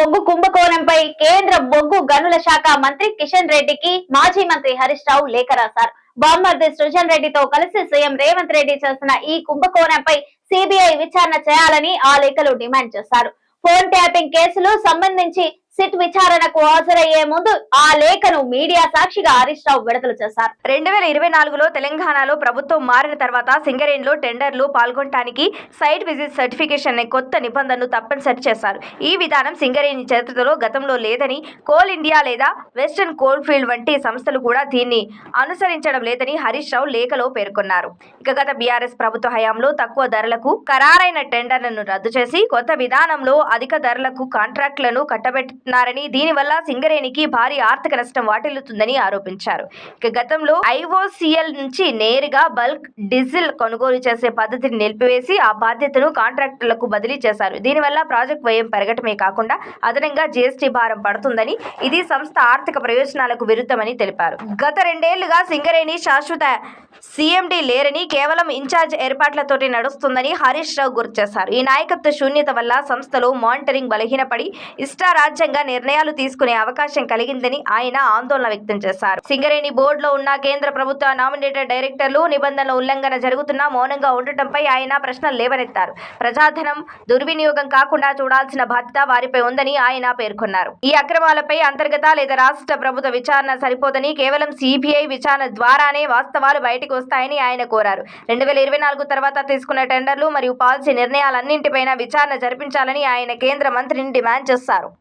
బొగ్గు కుంభకోణంపై కేంద్ర బొగ్గు గనుల శాఖ మంత్రి కిషన్ రెడ్డికి మాజీ మంత్రి హరీష్ రావు లేఖ రాశారు. బామ్మర్ది సృజన్ రెడ్డితో కలిసి సీఎం రేవంత్ రెడ్డి చేసిన ఈ కుంభకోణంపై సిబిఐ విచారణ చేయాలని ఆ లేఖలో డిమాండ్ చేశారు. ఫోన్ ట్యాపింగ్ కేసులు సంబంధించి సిట్ విచారణకు హాజరయ్యే ముందు ఆ లేఖను మీడియా సాక్షిగా హరీష్ రావు విడుదల చేశారు. రెండు వేల ఇరవై నాలుగులో తెలంగాణలో ప్రభుత్వం మారిన తర్వాత సింగరేణిలో టెండర్లు పాల్గొనడానికి సైట్ విజిట్ సర్టిఫికేషన్ అనే కొత్త నిబంధనను తప్పనిసరి చేశారు. ఈ విధానం సింగరేణి చరిత్రలో గతంలో లేదని కోల్ ఇండియా లేదా వెస్టర్న్ కోల్ ఫీల్డ్ వంటి సంస్థలు కూడా దీన్ని అనుసరించడం లేదని హరీష్ రావు లేఖలో పేర్కొన్నారు. ఇక గత బీఆర్ఎస్ ప్రభుత్వ హయాంలో తక్కువ ధరలకు ఖరారైన టెండర్లను రద్దు చేసి కొత్త విధానంలో అధిక ధరలకు కాంట్రాక్టులను చేస్తున్నారని దీనివల్ల సింగరేణికి భారీ ఆర్థిక నష్టం వాటిల్లుతుందని ఆరోపించారు. ఇక గతంలో ఐఓసిఎల్ నుంచి నేరుగా బల్క్ డీజిల్ కొనుగోలు చేసే పద్ధతిని నిలిపివేసి ఆ బాధ్యతను కాంట్రాక్టర్లకు బదిలీ చేశారు. దీనివల్ల ప్రాజెక్ట్ వ్యయం పెరగటమే కాకుండా అదనంగా జీఎస్టీ భారం పడుతుందని ఇది సంస్థ ఆర్థిక ప్రయోజనాలకు విరుద్ధమని తెలిపారు. గత రెండేళ్ళుగా సింగరేణి శాశ్వత సీఎండీ లేరని కేవలం ఇన్ఛార్జ్ ఏర్పాట్లతోటి నడుస్తుందని హరీష్ రావు గుర్తు చేశారు. ఈ నాయకత్వ శూన్యత వల్ల సంస్థలో మానిటరింగ్ బలహీనపడి ఇష్టారాజ్యంగా నిర్ణయాలు తీసుకునే అవకాశం కలిగిందని ఆయన ఆందోళన వ్యక్తం చేశారు. సింగరేణి బోర్డులో ఉన్న కేంద్ర ప్రభుత్వ నామినేటెడ్ డైరెక్టర్లు నిబంధనల ఉల్లంఘన జరుగుతున్నా మౌనంగా ఉండటంపై ఆయన ప్రశ్నలు లేవనెత్తారు. ప్రజాధనం దుర్వినియోగం కాకుండా చూడాల్సిన బాధ్యత వారిపై ఉందని ఆయన పేర్కొన్నారు. ఈ అక్రమాలపై అంతర్గత లేదా రాష్ట్ర ప్రభుత్వ విచారణ సరిపోదని కేవలం సిబిఐ విచారణ ద్వారానే వాస్తవాలు బయటకు వస్తాయని ఆయన కోరారు. రెండు వేల ఇరవై నాలుగు తర్వాత తీసుకున్న టెండర్లు మరియు పాలసీ నిర్ణయాలన్నింటిపైన విచారణ జరిపించాలని ఆయన కేంద్ర మంత్రిని డిమాండ్ చేశారు.